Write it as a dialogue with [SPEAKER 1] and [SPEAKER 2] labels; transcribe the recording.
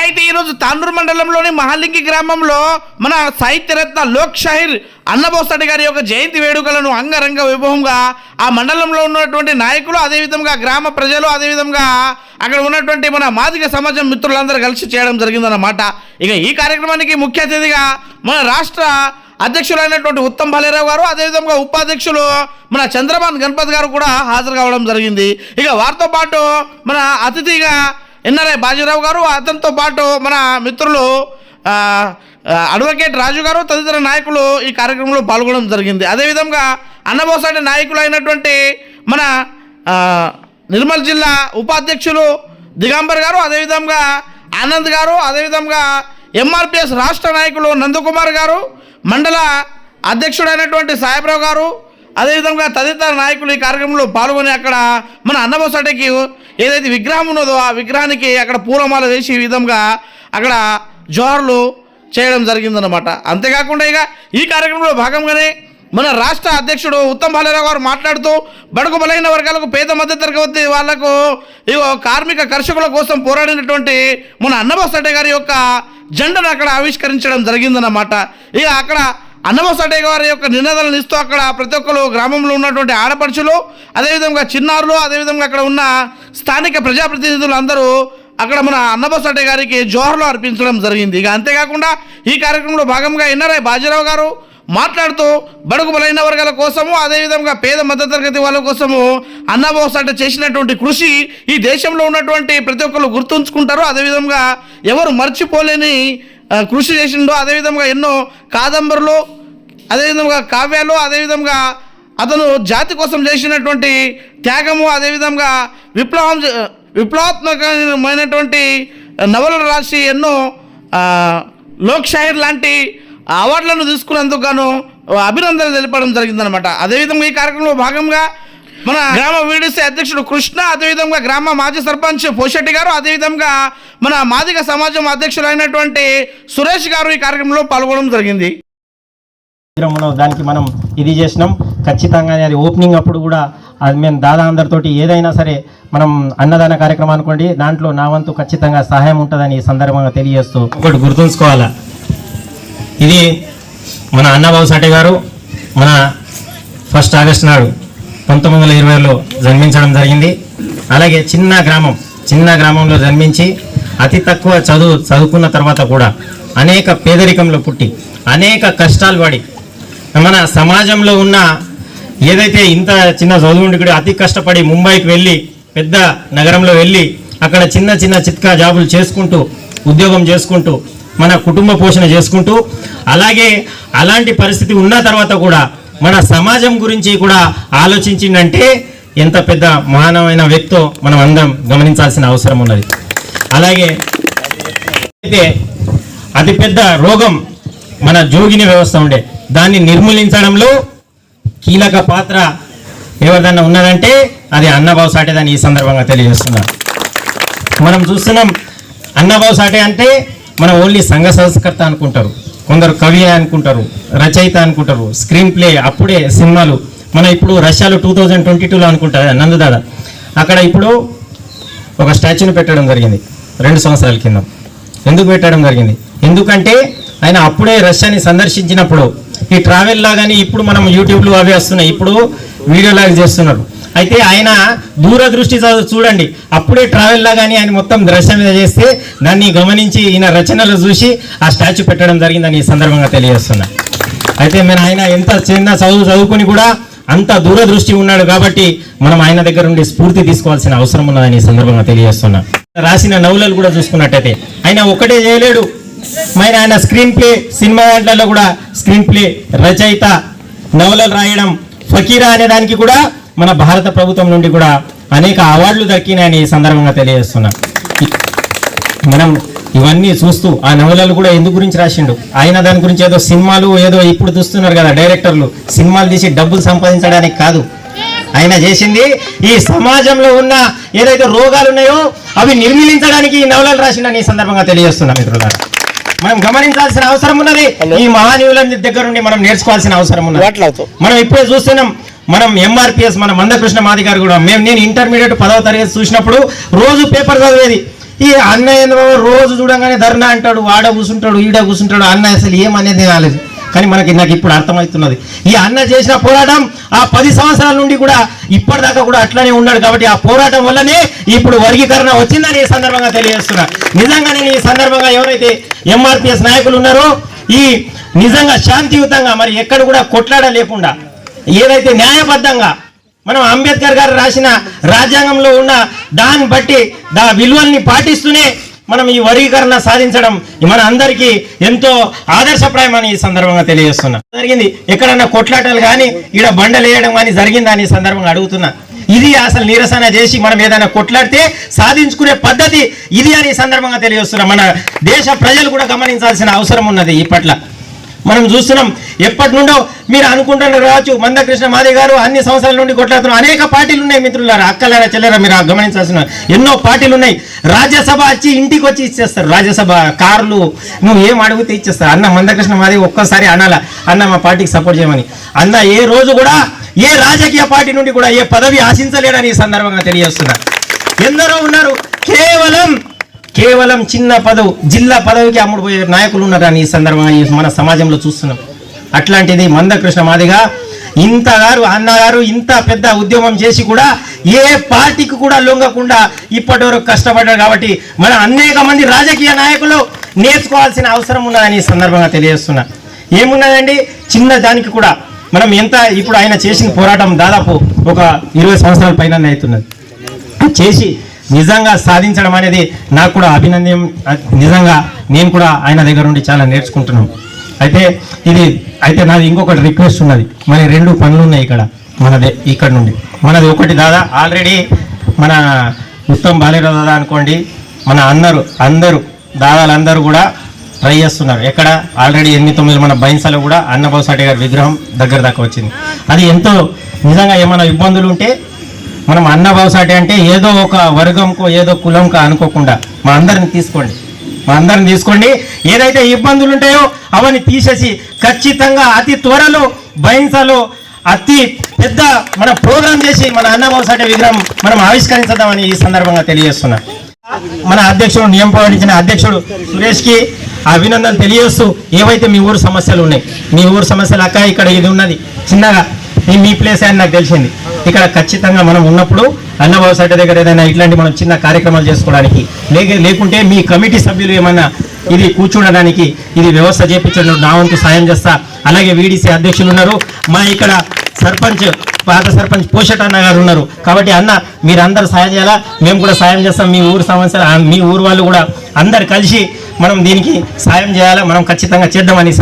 [SPEAKER 1] అయితే ఈరోజు తాండూరు మండలంలోని మహాలింగి గ్రామంలో మన సాహిత్యరత్న లోక్ షాహిర్ అన్నబోసటి గారి యొక్క జయంతి వేడుకలను అంగరంగ వైభవంగా ఆ మండలంలో ఉన్నటువంటి నాయకులు అదేవిధంగా గ్రామ ప్రజలు అదేవిధంగా అక్కడ ఉన్నటువంటి మన మాదిక సమాజం మిత్రులందరూ కలిసి చేయడం జరిగిందన్నమాట. ఇక ఈ కార్యక్రమానికి ముఖ్య అతిథిగా మన రాష్ట్ర అధ్యక్షులైనటువంటి ఉత్తమ్ బాలేరావు గారు అదేవిధంగా ఉపాధ్యక్షులు మన చంద్రబాన్ గణపతి గారు కూడా హాజరు కావడం జరిగింది. ఇక వారితో పాటు మన అతిథిగా ఎన్ఆర్ఐ బాజీరావు గారు అతనితో పాటు మన మిత్రులు అడ్వకేట్ రాజు గారు తదితర నాయకులు ఈ కార్యక్రమంలో పాల్గొనడం జరిగింది. అదేవిధంగా అన్నబోసాటి నాయకులు అయినటువంటి మన నిర్మల్ జిల్లా ఉపాధ్యక్షులు దిగాంబర్ గారు అదేవిధంగా ఆనంద్ గారు అదేవిధంగా ఎంఆర్పిఎస్ రాష్ట్ర నాయకులు నందకుమార్ గారు మండల అధ్యక్షుడైనటువంటి సాహెబ్రావు గారు అదేవిధంగా తదితర నాయకులు ఈ కార్యక్రమంలో పాల్గొని అక్కడ మన అన్నబోసటికి ఏదైతే విగ్రహం ఉన్నదో ఆ విగ్రహానికి అక్కడ పూలమాల వేసి ఈ విధంగా అక్కడ జోహర్లు చేయడం జరిగిందనమాట అంతేకాకుండా ఇక ఈ కార్యక్రమంలో భాగంగానే మన రాష్ట్ర అధ్యక్షుడు ఉత్తమ్ భాలేరావు గారు మాట్లాడుతూ బడుగు బలైన వర్గాలకు పేద మధ్య తరగతి వాళ్ళకు కార్మిక కర్షకుల కోసం పోరాడినటువంటి మన అన్నబోసటే గారి యొక్క జెండాను అక్కడ ఆవిష్కరించడం జరిగిందన్నమాట. ఇక అక్కడ అన్నబోసటే గారి యొక్క నినాదాలను ఇస్తూ అక్కడ ప్రతి ఒక్కరు గ్రామంలో ఉన్నటువంటి ఆడపడుచులు అదేవిధంగా చిన్నారులు అదేవిధంగా అక్కడ ఉన్న స్థానిక ప్రజాప్రతినిధులు అందరూ అక్కడ మన అన్నబోసటే గారికి జోహర్లు అర్పించడం జరిగింది. ఇక అంతేకాకుండా ఈ కార్యక్రమంలో భాగంగా ఎన్ఆర్ఐ బాజీరావు గారు మాట్లాడుతూ బడుగు బలైన వర్గాల కోసము అదేవిధంగా పేద మధ్యతరగతి వాళ్ళ కోసము అన్నబోసాట చేసినటువంటి కృషి ఈ దేశంలో ఉన్నటువంటి ప్రతి ఒక్కరు గుర్తుంచుకుంటారు. అదేవిధంగా ఎవరు మర్చిపోలేని కృషి చేసిండో అదేవిధంగా ఎన్నో కాదంబరులు అదేవిధంగా కావ్యాలు అదేవిధంగా అతను జాతి కోసం చేసినటువంటి త్యాగము అదేవిధంగా విప్లవం విప్లవాత్మకమైనటువంటి నవలలు రాసి ఎన్నో ఆ, లాంటి అవార్డులను తీసుకున్నందుకు గాను అభినందనలు తెలపడం జరిగిందనమాట అదేవిధంగా ఈ కార్యక్రమంలో భాగంగా మన గ్రామ వీడిసి అధ్యక్షుడు కృష్ణ అదేవిధంగా గ్రామ మాజీ సర్పంచ్ పోషెట్టి గారు అదేవిధంగా మన మాదిగ సమాజం అధ్యక్షులు అయినటువంటి సురేష్ గారు ఈ కార్యక్రమంలో పాల్గొనడం జరిగింది.
[SPEAKER 2] దానికి మనం ఇది చేసినాం. ఖచ్చితంగా అది ఓపెనింగ్ అప్పుడు కూడా అది మేము దాదా అందరితోటి ఏదైనా సరే మనం అన్నదాన కార్యక్రమం అనుకోండి దాంట్లో నా వంతు ఖచ్చితంగా సహాయం ఉంటుందని ఈ సందర్భంగా తెలియజేస్తూ ఒకటి గుర్తుంచుకోవాలా? ఇది మన అన్నబాబు సాటే గారు మన ఫస్ట్ ఆగస్ట్ నాడు పంతొమ్మిది వందల ఇరవైలో జన్మించడం జరిగింది. అలాగే చిన్న గ్రామం చిన్న గ్రామంలో జన్మించి అతి తక్కువ చదువు చదువుకున్న తర్వాత కూడా అనేక పేదరికంలో పుట్టి అనేక కష్టాలు పడి మన సమాజంలో ఉన్న ఏదైతే ఇంత చిన్న చదువు ఉండి కూడా అతి కష్టపడి ముంబైకి వెళ్ళి పెద్ద నగరంలో వెళ్ళి అక్కడ చిన్న చిన్న చిత్కా జాబులు చేసుకుంటూ ఉద్యోగం చేసుకుంటూ మన కుటుంబ పోషణ చేసుకుంటూ అలాగే అలాంటి పరిస్థితి ఉన్న తర్వాత కూడా మన సమాజం గురించి కూడా ఆలోచించిందంటే ఎంత పెద్ద మానవమైన వ్యక్తో మనం అందరం గమనించాల్సిన అవసరం ఉన్నది. అలాగే అయితే అతిపెద్ద రోగం మన జోగిని వ్యవస్థ ఉండే. దాన్ని నిర్మూలించడంలో కీలక పాత్ర ఎవరిదన్నా ఉన్నదంటే అది అన్నబాబు సాటేదని ఈ సందర్భంగా తెలియజేస్తున్నాను మనం చూస్తున్నాం అన్నబాబు సాటే అంటే మనం ఓన్లీ సంఘ సంస్కర్త అనుకుంటారు. కొందరు కవి అనుకుంటారు రచయిత అనుకుంటారు స్క్రీన్ ప్లే అప్పుడే సినిమాలు. మనం ఇప్పుడు రష్యాలో టూ థౌజండ్ ట్వంటీ టూలో అనుకుంటారు నందుదాద అక్కడ ఇప్పుడు ఒక స్టాచ్యూని పెట్టడం జరిగింది రెండు సంవత్సరాల కింద. ఎందుకు పెట్టడం జరిగింది? ఎందుకంటే ఆయన అప్పుడే రష్యాని సందర్శించినప్పుడు ఈ ట్రావెల్ లాగానే ఇప్పుడు మనం యూట్యూబ్లో అవి వస్తున్నాయి ఇప్పుడు వీడియో లాగా చేస్తున్నారు. అయితే ఆయన దూరదృష్టి చదువు చూడండి. అప్పుడే ట్రావెల్లా కానీ ఆయన మొత్తం దృశ్యం మీద చేస్తే దాన్ని గమనించి ఈయన రచనలు చూసి ఆ స్టాచ్యూ పెట్టడం జరిగిందని ఈ సందర్భంగా తెలియజేస్తున్నా. అయితే నేను ఆయన ఎంత చిన్న చదువు చదువుకొని కూడా అంత దూరదృష్టి ఉన్నాడు కాబట్టి మనం ఆయన దగ్గర నుండి స్ఫూర్తి తీసుకోవాల్సిన అవసరం ఉన్నదని ఈ సందర్భంగా తెలియజేస్తున్నా. రాసిన నవలలు కూడా చూసుకున్నట్టయితే ఆయన ఒకటే చేయలేడు. మరి ఆయన స్క్రీన్ ప్లే సినిమా దాంట్లలో కూడా స్క్రీన్ ప్లే రచయిత నవలలు రాయడం ఫకీరా అనే దానికి కూడా మన భారత ప్రభుత్వం నుండి కూడా అనేక అవార్డులు దక్కినాయని ఈ సందర్భంగా తెలియజేస్తున్నా. మనం ఇవన్నీ చూస్తూ ఆ నవలలు కూడా ఎందు గురించి రాసిండు? ఆయన దాని గురించి ఏదో సినిమాలు ఏదో ఇప్పుడు చూస్తున్నారు కదా డైరెక్టర్లు. సినిమాలు తీసి డబ్బులు సంపాదించడానికి కాదు. ఆయన చేసింది ఈ సమాజంలో ఉన్న ఏదైతే రోగాలు ఉన్నాయో అవి నిర్మూలించడానికి ఈ నవలలు రాసిండని ఈ సందర్భంగా తెలియజేస్తున్నా మిత్రులారా. మనం గమనించాల్సిన అవసరం ఉన్నది ఈ మహానీయుల దగ్గర నుండి మనం నేర్చుకోవాల్సిన అవసరం ఉన్నది. మనం ఇప్పుడే చూస్తున్నాం మనం ఎంఆర్పిఎస్ మన మందకృష్ణ మాది గారు కూడా. మేము నేను ఇంటర్మీడియట్ పదవ తరగతి చూసినప్పుడు రోజు పేపర్ చదివేది. ఈ అన్న రోజు చూడంగానే ధర్నా అంటాడు వాడ కూర్చుంటాడు ఈడ కూర్చుంటాడు అన్న అసలు ఏమనేది రాలేదు. కానీ మనకి నాకు ఇప్పుడు అర్థమవుతున్నది. ఈ అన్న చేసిన పోరాటం ఆ పది సంవత్సరాల నుండి కూడా ఇప్పటిదాకా కూడా అట్లనే ఉన్నాడు కాబట్టి ఆ పోరాటం వల్లనే ఇప్పుడు వర్గీకరణ వచ్చిందని ఈ సందర్భంగా తెలియజేస్తున్నా. నిజంగా నేను ఈ సందర్భంగా ఎవరైతే ఎంఆర్పిఎస్ నాయకులు ఉన్నారో ఈ నిజంగా శాంతియుతంగా మరి ఎక్కడ కూడా కొట్లాడ లేకుండా ఏదైతే న్యాయబద్ధంగా మనం అంబేద్కర్ గారు రాసిన రాజ్యాంగంలో ఉన్న దాన్ని బట్టి దా విలువల్ని పాటిస్తూనే మనం ఈ వర్గీకరణ సాధించడం మన అందరికీ ఎంతో ఆదర్శప్రాయమని ఈ సందర్భంగా తెలియజేస్తున్నా. జరిగింది. ఎక్కడన్నా కొట్లాటలు కానీ ఈడ బండలేయడం కానీ జరిగిందని ఈ సందర్భంగా అడుగుతున్నా. ఇది అసలు నిరసన చేసి మనం ఏదైనా కొట్లాడితే సాధించుకునే పద్ధతి ఇది అని ఈ సందర్భంగా తెలియజేస్తున్నా. మన దేశ ప్రజలు కూడా గమనించాల్సిన అవసరం ఉన్నది ఇప్పట్లో. మనం చూస్తున్నాం ఎప్పటి నుండో మీరు అనుకుంటున్నారు కావచ్చు మందకృష్ణ మాదే గారు అన్ని సంవత్సరాల నుండి కొట్లాడుతున్నారు. అనేక పార్టీలు ఉన్నాయి మిత్రులారా అక్కలారా చెల్లెరా మీరు గమనించాల్సిన ఎన్నో పార్టీలు ఉన్నాయి రాజ్యసభ వచ్చి ఇంటికి వచ్చి ఇచ్చేస్తారు. రాజ్యసభ కార్లు నువ్వు ఏం అడిగితే ఇచ్చేస్తారు. అన్న మందకృష్ణ మాదే ఒక్కసారి అనాల అన్న మా పార్టీకి సపోర్ట్ చేయమని. అన్న ఏ రోజు కూడా ఏ రాజకీయ పార్టీ నుండి కూడా ఏ పదవి ఆశించలేడని ఈ సందర్భంగా తెలియజేస్తున్నా. ఎందరో ఉన్నారు. కేవలం కేవలం చిన్న పదవి జిల్లా పదవికి అమ్ముడుపోయే నాయకులు ఉన్నారని ఈ సందర్భంగా మన సమాజంలో చూస్తున్నాం. అట్లాంటిది మందకృష్ణ మాదిగా ఇంతగారు అన్నగారు ఇంత పెద్ద ఉద్యమం చేసి కూడా ఏ పార్టీకి కూడా లొంగకుండా ఇప్పటి వరకు కష్టపడ్డారు కాబట్టి మన అనేక మంది రాజకీయ నాయకులు నేర్చుకోవాల్సిన అవసరం ఉన్నదని ఈ సందర్భంగా తెలియజేస్తున్నా. ఏమున్నదండి? చిన్న దానికి కూడా మనం ఎంత ఇప్పుడు ఆయన చేసిన పోరాటం దాదాపు ఒక ఇరవై సంవత్సరాల పైన అవుతున్నది. చేసి నిజంగా సాధించడం అనేది నాకు కూడా అభినందనం నిజంగా నేను కూడా ఆయన దగ్గర నుండి చాలా నేర్చుకుంటున్నాను అయితే ఇది అయితే నాది ఇంకొకటి రిక్వెస్ట్ ఉన్నది. మరి రెండు పనులు ఉన్నాయి ఇక్కడ మనదే ఇక్కడ నుండి. మనది ఒకటి దాదా ఆల్రెడీ మన ఉత్తమ్ బాలేరావు దాదా అనుకోండి మన అందరూ అందరూ దాదాలందరూ కూడా ట్రై చేస్తున్నారు. ఎక్కడ? ఆల్రెడీ ఎనిమిది తొమ్మిది మన బైన్సాలో కూడా అన్నబాబు గారి విగ్రహం దగ్గర దాకా వచ్చింది. అది ఎంతో నిజంగా ఏమైనా ఇబ్బందులు ఉంటే మనం అన్నబాబుసాటి అంటే ఏదో ఒక వర్గంకో ఏదో కులంకో అనుకోకుండా మా అందరిని తీసుకోండి. మా అందరిని తీసుకోండి. ఏదైతే ఇబ్బందులు ఉంటాయో అవన్నీ తీసేసి ఖచ్చితంగా అతి త్వరలో బైన్సాలో అతి పెద్ద మన ప్రోగ్రాం చేసి మన అన్నబాబుసాటి విగ్రహం మనం ఆవిష్కరించదామని ఈ సందర్భంగా తెలియజేస్తున్నా. మన అధ్యక్షుడు నియమించిన అధ్యక్షుడు సురేష్కి అభినందనలు తెలియజేస్తూ ఏవైతే మీ ఊరు సమస్యలు ఉన్నాయి మీ ఊరు సమస్యలు అక్క ఇక్కడ ఇది ఉన్నది చిన్నగా మీ ప్లేస్ అని నాకు తెలిసింది. ఇక్కడ ఖచ్చితంగా మనం ఉన్నప్పుడు అన్నబాబు సడ్డ దగ్గర ఏదైనా ఇట్లాంటి మనం చిన్న కార్యక్రమాలు చేసుకోవడానికి లేకుంటే మీ కమిటీ సభ్యులు ఏమన్నా ఇది కూర్చుండడానికి ఇది వ్యవస్థ చేపించడం నా వంతు సాయం చేస్తా. అలాగే వీడీసీ అధ్యక్షులు ఉన్నారు. మా ఇక్కడ సర్పంచ్ పాత సర్పంచ్ పోషట్ అన్న గారు ఉన్నారు. కాబట్టి అన్న మీరందరూ సాయం చేయాలా? మేము కూడా సాయం చేస్తాం. మీ ఊరు సమస్య మీ ఊరు వాళ్ళు కూడా అందరు కలిసి మనం దీనికి సాయం చేయాలా? మనం ఖచ్చితంగా చేద్దామని ఈ